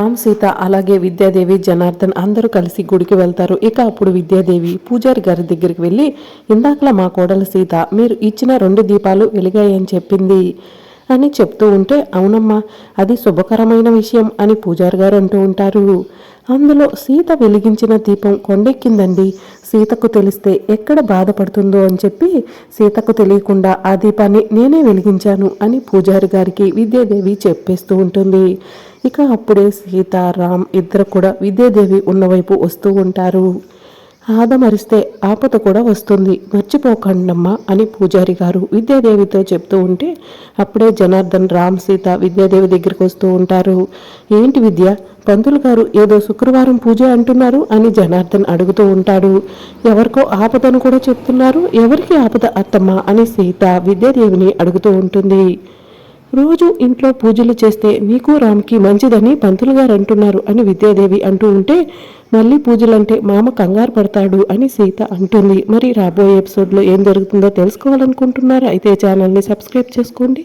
రామ్ సీత అలాగే విద్యాదేవి జనార్దన్ అందరూ కలిసి గుడికి వెళ్తారు. ఇక అప్పుడు విద్యాదేవి పూజారి గారి దగ్గరికి వెళ్ళి ఇందాకలా మా కోడలు సీత మీరు ఇచ్చిన రెండు దీపాలు వెలిగాయని చెప్పింది అని చెప్తూ ఉంటే అవునమ్మా అది శుభకరమైన విషయం అని పూజారి గారు అంటూ ఉంటారు. అందులో సీత వెలిగించిన దీపం కొండెక్కిందండి. సీతకు తెలిస్తే ఎక్కడ బాధపడుతుందో అని చెప్పి సీతకు తెలియకుండా ఆ దీపాన్ని నేనే వెలిగించాను అని పూజారి గారికి విద్యాదేవి చెప్పేస్తూ ఉంటుంది. ఇక అప్పుడే సీత రామ్ ఇద్దరు కూడా విద్యాదేవి ఉన్నవైపు వస్తూ ఉంటారు. ఆదమరిస్తే ఆపద కూడా వస్తుంది. మర్చిపోకండమ్మా అని పూజారి గారు విద్యాదేవితో చెప్తూ ఉంటే అప్పుడే జనార్దన్ రామ్ సీత విద్యాదేవి దగ్గరికి వస్తూ ఉంటారు. ఏంటి విద్య? పంతులు గారు ఏదో శుక్రవారం పూజ అంటున్నారు అని జనార్దన్ అడుగుతూ ఉంటాడు. ఎవరికో ఆపదను కూడా చెప్తున్నారు. ఎవరికి ఆపద అత్తమ్మ అని సీత విద్యాదేవిని అడుగుతూ ఉంటుంది. రోజు ఇంట్లో పూజలు చేస్తే మీకు రామ్కి మంచిదని పంతులు గారు అంటున్నారు అని విద్యాదేవి అంటూ ఉంటే మళ్ళీ పూజలంటే మామ కంగారు పడతాడు అని సీత అంటుంది. మరి రాబోయే ఎపిసోడ్లో ఏం జరుగుతుందో తెలుసుకోవాలనుకుంటున్నారా? అయితే ఛానల్ని సబ్స్క్రైబ్ చేసుకోండి.